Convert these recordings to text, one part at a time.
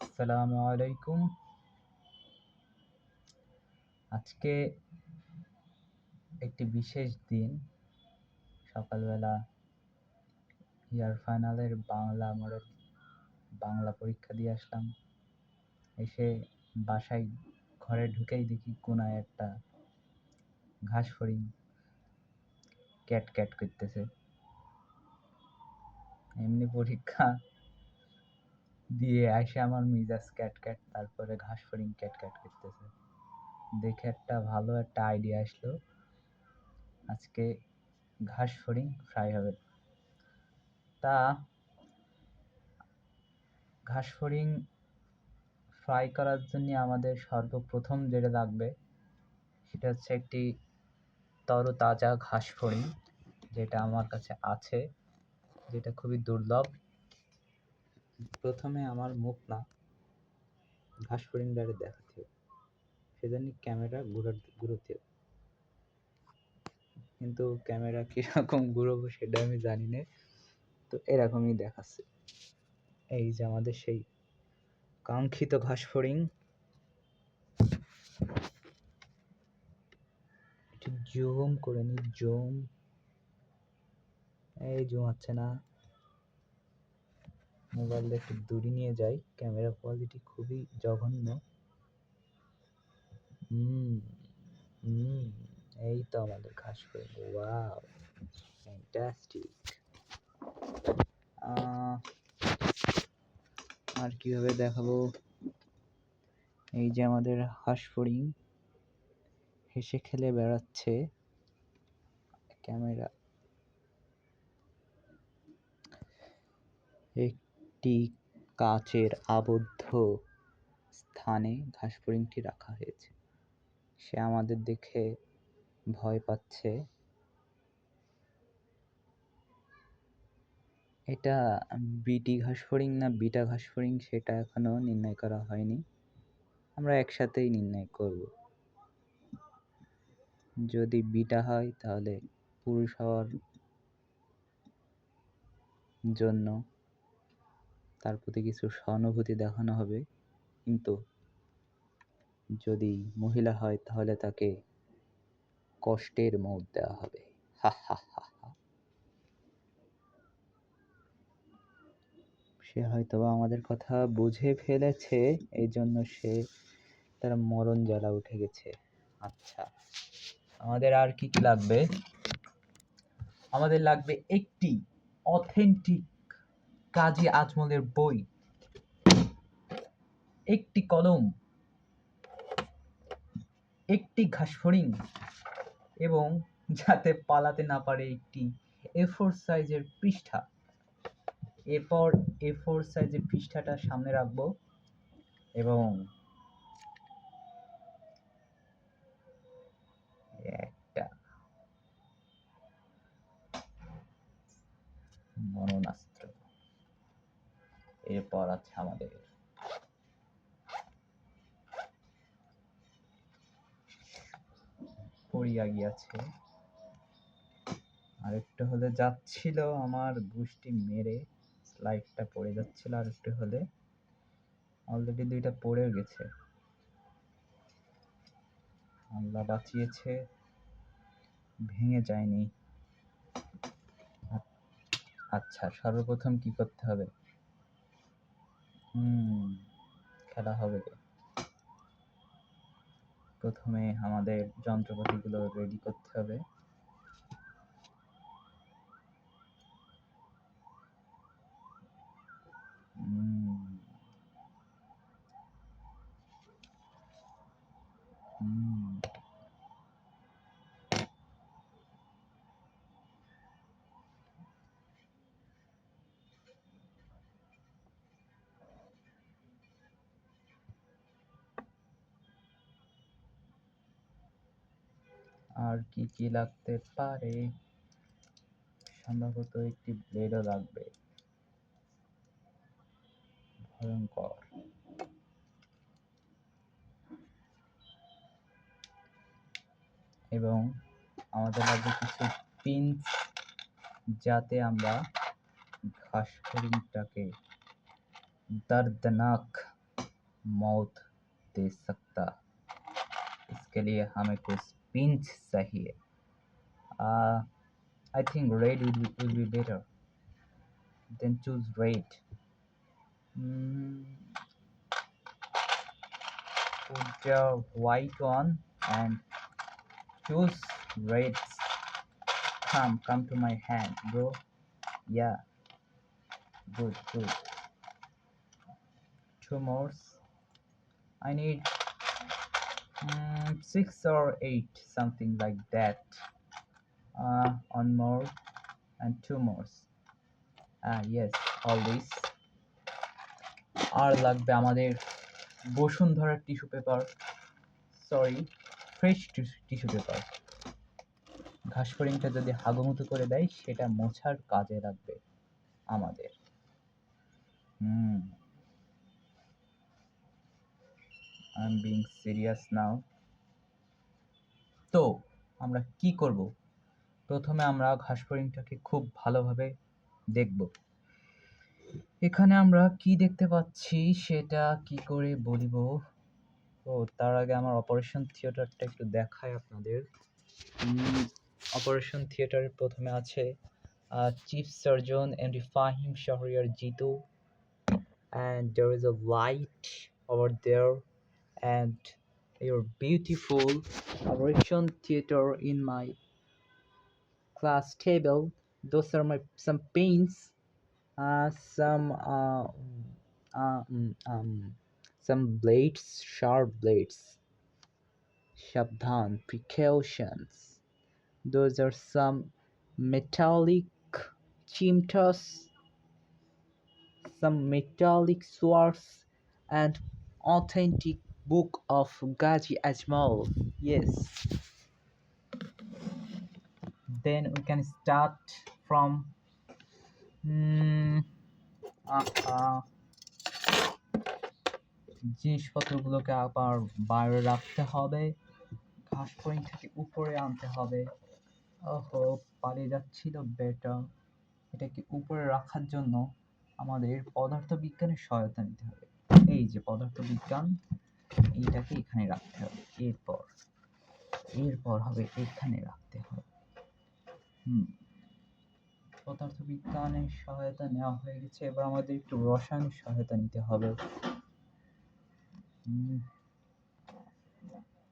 আসসালামু আলাইকুম। আজকে একটি বিশেষ দিন। সকালবেলা ইয়ার ফাইনালের বাংলা মডেল বাংলা পরীক্ষা দিয়ে আসলাম। এসে বাসায় ঘরে ঢুকেই দেখি কোনায় একটা ঘাস ফড়িং ক্যাট ক্যাট করতেছে। এমনি পরীক্ষা দিয়ে আসে আমার মিজাজ ক্যাট ক্যাট তারপরে ঘাস ফড়িং ক্যাট ক্যাট করতেছে। দেখে একটা ভালো একটা আইডিয়া আসলো। আজকে ঘাস ফড়িং ফ্রাই হবে। তা ঘাস ফড়িং ফ্রাই করার জন্য আমাদের সর্বপ্রথম যেটা লাগবে, সেটা হচ্ছে একটি তরতাজা ঘাস ফড়িং যেটা আমার কাছে আছে, যেটা খুবই দুর্লভ। প্রথমে আমার মুখ না, ঘাস ফড়িংটারে দেখাতে সেজন্য ক্যামেরা ঘুরা ঘুরোতে কিন্তু ক্যামেরা কীরকম ঘুরবো সেটা আমি জানি না। তো এরকমই দেখাচ্ছে। এই যে আমাদের সেই কাঙ্ক্ষিত ঘাস ফড়িং। একটু জুম করে নি, জুম। এই জুম হচ্ছে না। মোবাইলটা একটু দূরে নিয়ে যাই। ক্যামেরা কোয়ালিটি খুবই জঘন্য। হুম হুম, এই তো আমাদের ঘাস ফড়িং ওয়াও ফ্যান্টাস্টিক আর কীভাবে দেখাবো? এই যে আমাদের হাঁস ফড়িং হেসে খেলে বেড়াচ্ছে। ক্যামেরা। একটি কাচের আবদ্ধ স্থানে ঘাস ফড়িংটি রাখা হয়েছে। সে আমাদের দেখে ভয় পাচ্ছে। এটা বিটি ঘাস ফড়িং না বিটা ঘাস ফড়িং সেটা এখনও নির্ণয় করা হয়নি। আমরা একসাথেই নির্ণয় করব। যদি বিটা হয় তাহলে পুরুষ হওয়ার জন্য তার প্রতি কিছু সহানুভূতি দেখানো হবে। কিন্তু যদি মহিলা হয়, তাহলে তাকে কষ্টের মত দেওয়া হবে। হা হা হা হা। সে হয়তো আমাদের কথা বুঝে ফেলেছে এই জন্য সে তার মরণ জ্বালা উঠে গেছে। আচ্ছা আমাদের আর কি কি লাগবে? আমাদের লাগবে একটি অথেন্টিক কাজী আজমলের বই। একটি কলম, একটি ঘাসফড়িং এবং যাতে পালাতে না পারে একটি এ ফোর সাইজের পৃষ্ঠা। এরপর এ ফোর সাইজের পৃষ্ঠাটা সামনে রাখব এবং একটা এরপর আছে আমাদের। পড়িয়া গিয়াছে আরেকটু হলে যাচ্ছিল আমার গোষ্ঠী মেরে। স্লাইডটা পড়ে যাচ্ছিল আর একটু হলে। অলরেডি দুইটা পড়ে গেছে। আল্লাহ বাঁচিয়েছে। ভেঙে যায়নি। আচ্ছা সর্বপ্রথম কি করতে হবে? খেলা হবে প্রথমে আমাদের যন্ত্রপাতিগুলো রেডি করতে হবে। আর কি কি লাগতে পারে সম্ভবত একটি ব্লেডও লাগবে ভয়ঙ্কর এবং আমাদের লাগবে কিছু পিনস যাতে আমরা ঘাস ফড়িংটাকে দর্দনাক मौत दे सकता इसके लिए हमें कुछ pinch Sahir. Uh, I think red will be, be better. Then choose red. Mm. Put the white on and choose red. Come, come to my hand, bro. Yeah. Good, good. Two more. I need mm, six or eight something like that. Uh one more and two more. Ah yes all this আর লাগবে আমাদের বসুন্ধরার tissue paper sorry fresh tissue paper ঘাস ফড়িংটা যদি হাগুমুতু করে দেয় সেটা মোছার কাজে লাগবে আমাদের। হুম। I am being serious now তো, আমরা কি করব? প্রথমে আমরা ঘাস ফড়িংটাকে খুব ভালোভাবে দেখব। এখানে আমরা কি দেখতে পাচ্ছি সেটা কি করে বলিব? ও, তার আগে আমার অপারেশন থিয়েটারটা একটু দেখাই আপনাদের। অপারেশন থিয়েটারের প্রথমে আছে chief surgeon and Fahim Shahriar Jitu and there is a light over there and your beautiful operation theater in my class table. Those are my some paints uh, some uh, uh, mm, um, some blades sharp blades. Shabdan precautions. Those are some metallic chimtas some metallic swords and authentic book of Gaji Ajmal. Yes. Then we can start from mm, uh, uh, জিনিসপত্রগুলোকে আবার বাইরে রাখতে হবে। ঘাস ফড়িংটাকে উপরে আনতে হবে। ওহো পালিয়ে যাচ্ছিল বেটা। এটাকে উপরে রাখার জন্য আমাদের পদার্থবিজ্ঞানের সহায়তা নিতে হবে? এই যে পদার্থবিজ্ঞান। এইটাকে এখানে রাখতে হবে। এরপর এরপর হবে এখানে রাখতে হবে। হুম। পদার্থবিজ্ঞানের সহায়তা নেওয়া হয়ে গেছে। এবার আমাদের একটু রসায়নিক সহায়তা নিতে হবে।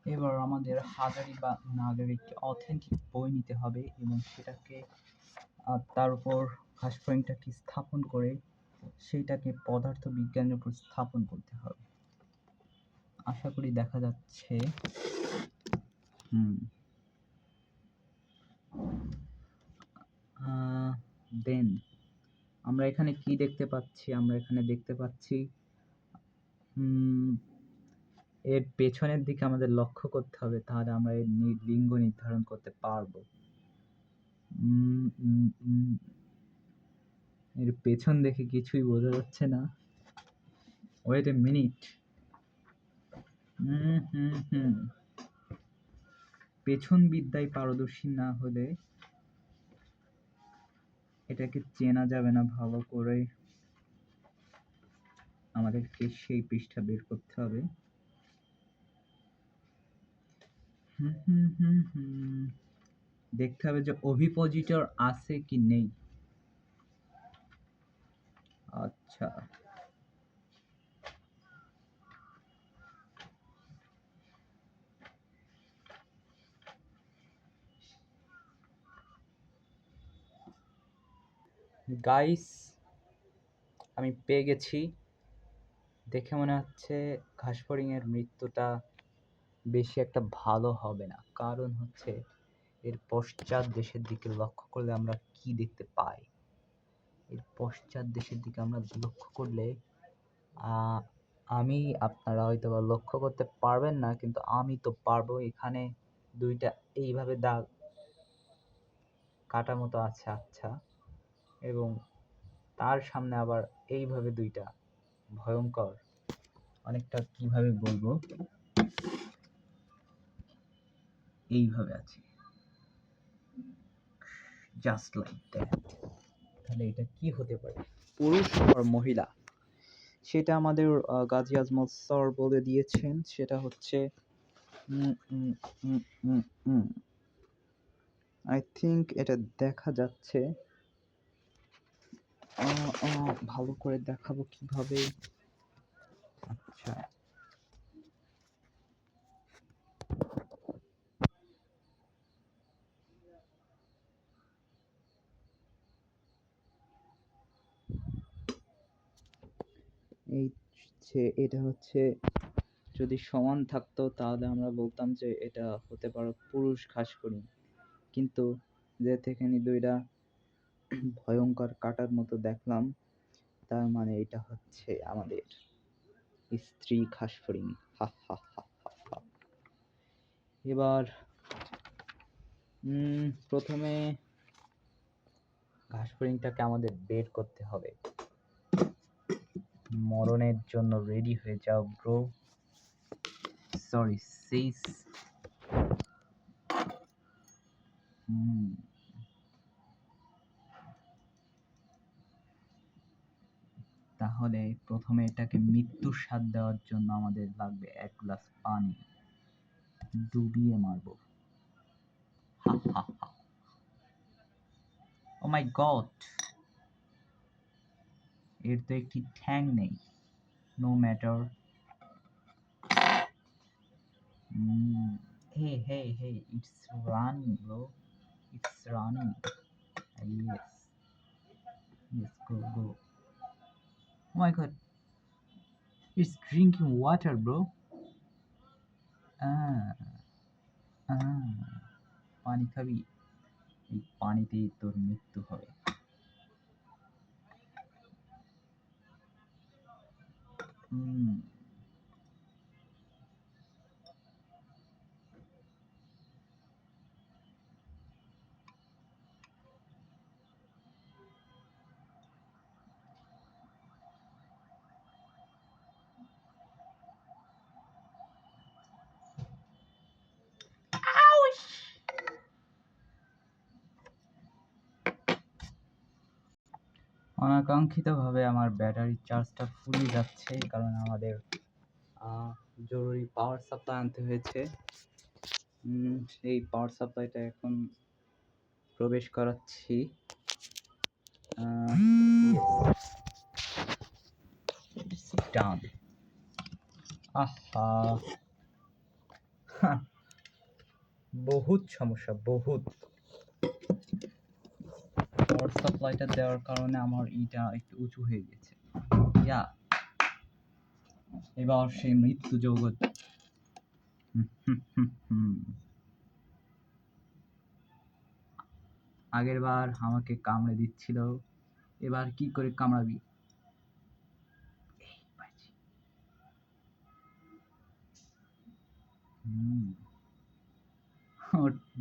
এবার আমাদের হাজারি বা নাগের একটি অথেন্টিক বই নিতে হবে এবং সেটাকে, আর তার উপর ঘাস ফ্রেমটাকে স্থাপন করে, সেইটাকে পদার্থ বিজ্ঞানের উপর স্থাপন করতে হবে। আশা করি দেখা যাচ্ছে। হুম। দেন, আমরা এখানে কি দেখতে পাচ্ছি? আমরা এখানে দেখতে পাচ্ছি এর পেছনের দিকে আমাদের লক্ষ্য করতে হবে, তাহলে আমরা এর লিঙ্গ নির্ধারণ করতে পারব। এর পেছন দেখে কিছুই বোঝা যাচ্ছে না। ওয়েট এ মিনিট পেছন বিদ্যায় পারদর্শী না হলে এটাকে চেনা যাবে না ভালো করে। আমাদেরকে সেই পৃষ্ঠা বের করতে হবে। দেখতে হবে যে অভিপোজিটর আছে কি নেই। আচ্ছা। গাইস আমি পেয়ে গেছি। দেখে মনে হচ্ছে ঘাসফড়িংয়ের মৃত্যুটা বেশি একটা ভালো হবে না। কারণ হচ্ছে এর পশ্চাৎ দেশের দিকে লক্ষ্য করলে আমরা কি দেখতে পাই? এর পশ্চাৎ দেশের দিকে আমরা লক্ষ্য করলে আমি, আপনারা হয়তো বা লক্ষ্য করতে পারবেন না, কিন্তু আমি তো পারব। এখানে দুইটা এইভাবে দাগ কাটা মতো আছে আচ্ছা। এবং তার সামনে আবার এইভাবে দুইটা ভয়ঙ্কর, অনেকটা কীভাবে বলব? এইভাবে আছে। জাস্ট লাইক দ্যাট তাহলে এটা কি হতে পারে? পুরুষ আর মহিলা। সেটা আমাদের গাজী আজমল স্যার বলে দিয়েছেন। সেটা হচ্ছে আই থিংক এটা দেখা যাচ্ছে। ভালো করে দেখাবো কীভাবে? আচ্ছা। এই হচ্ছে, এটা হচ্ছে, যদি সমান থাকতো তাহলে আমরা বলতাম যে এটা হতে পারে পুরুষ ঘাস হরিণ কিন্তু যে থেকে নি দুইটা ভয়ঙ্কর কাটার মতো দেখলাম। তার মানে এটা হচ্ছে আমাদের স্ত্রী হরিণ হা হা হা হা। এবার প্রথমে ঘাস ফড়িংটাকে আমাদের বের করতে হবে। মরণের জন্য রেডি হয়ে যাও ব্রো সরি সিস তাহলে প্রথমে এটাকে মৃত্যুর স্বাদ দেওয়ার জন্য আমাদের লাগবে এক গ্লাস পানি। ডুবিয়ে মারবো। ও মাই গড এর তো একটি ঠ্যাং নেই। No matter hey hey hey it's running bro it's running yes yes go go Oh my god. It's drinking water, bro. Ah. Ah. পানি খাবি এই পানিতেই তোর মৃত্যু হবে হুম অনাকাঙ্ক্ষিতভাবে আমার ব্যাটারির চার্জটা ফুরিয়ে যাচ্ছে কারণে আমাদের জরুরি পাওয়ার সাপ্লাই আনতে হয়েছে। এই পাওয়ার সাপ্লাইটা এখন প্রবেশ করাচ্ছি। ডাউন আহা! বহুত সমস্যা, বহুত। পাওয়ার সাপ্লাইটা দেওয়ার কারণে আমার ইটা একটু উঁচু হয়ে গেছে। ইয়া এবার সেই মৃত্যু জগৎ আগের বার আমাকে কামড়ে দিচ্ছিল। এবার কি করে কামড়াবি?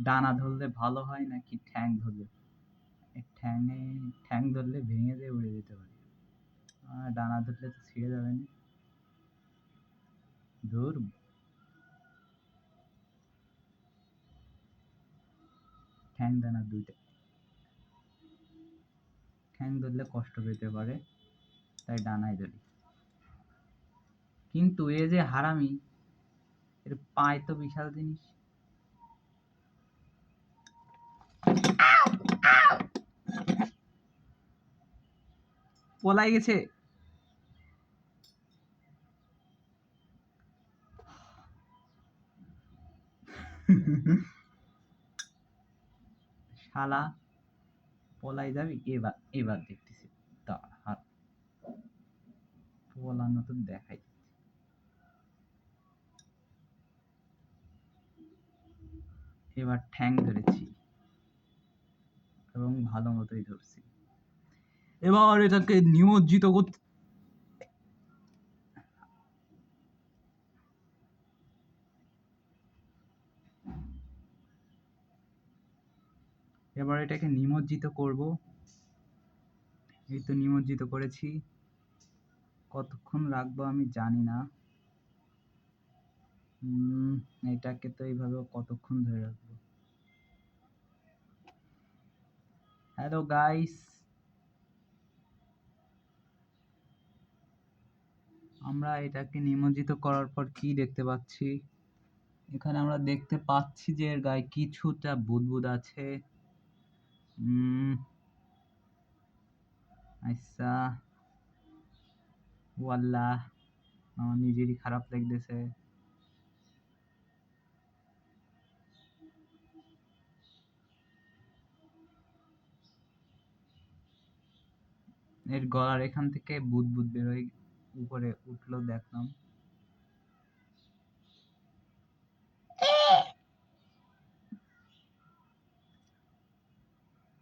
ডানা ধরলে ভালো হয় নাকি ঠ্যাং ধরলে? ঠ্যাঙে, ঠ্যাং ধরলে ভেঙে দিয়ে উড়ে যেতে পারে। আর ডানা ধরলে তো ছিঁড়ে যাবে না। ধুর। ঠ্যাং ডানা দুইটা। ঠ্যাং ধরলে কষ্ট পেতে পারে, তাই ডানায় ধরি। কিন্তু এ যে হারামি, এর পায় তো বিশাল জিনিস। পলাই গেছে। শালা, পলাই যাবি? এবার এবার দেখতেছি। হাত। পলানো তো দেখাই। এবার ঠ্যাং ধরেছি। এবং ভালো মতোই ধরছি। এবার এটাকে নিমজ্জিত করতে এবার এটাকে নিমজ্জিত করব। এই তো নিমজ্জিত করেছি। কতক্ষণ রাখব আমি জানি না। এটাকে তো এইভাবে কতক্ষণ ধরে রাখব? হ্যালো গাইস আমরা এটাকে নিমজ্জিত করার পর কি দেখতে পাচ্ছি? এখানে আমরা দেখতে পাচ্ছি যে এর গায়ে কিছুটা বুদবুদ আছে। আচ্ছা ওয়াল্লাহ, আমার নিজেরই খারাপ লাগতেছে। এর গলার এখান থেকে বুদবুদ বেরোয় উপরে উঠল দেখলাম।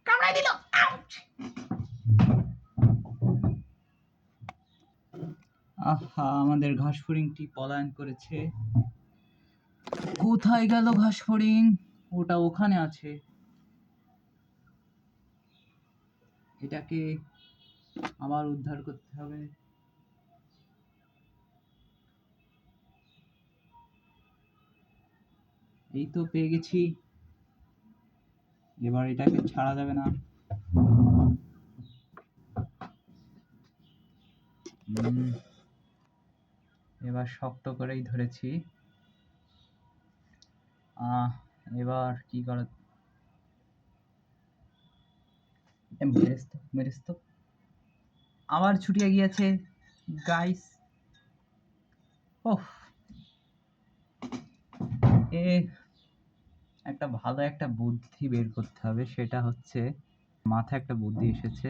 কামড়াই দিল আউচ আহা আমাদের ঘাস ফড়িংটি পলায়ন করেছে। কোথায় গেল ঘাস ফড়িং ওটা ওখানে আছে। এটাকে আবার উদ্ধার করতে হবে। এই তো পেয়ে গেছি। এবার এটাকে ছাড়া যাবে না। এবার শক্ত করেই ধরেছি। এবার কি করা এ, মেরেছ তো তো। আবার ছুটিয়ে গিয়েছে গাইস ওহ এ একটা ভালো একটা বুদ্ধি বের করতে হবে সেটা হচ্ছে মাথায় একটা বুদ্ধি এসেছে।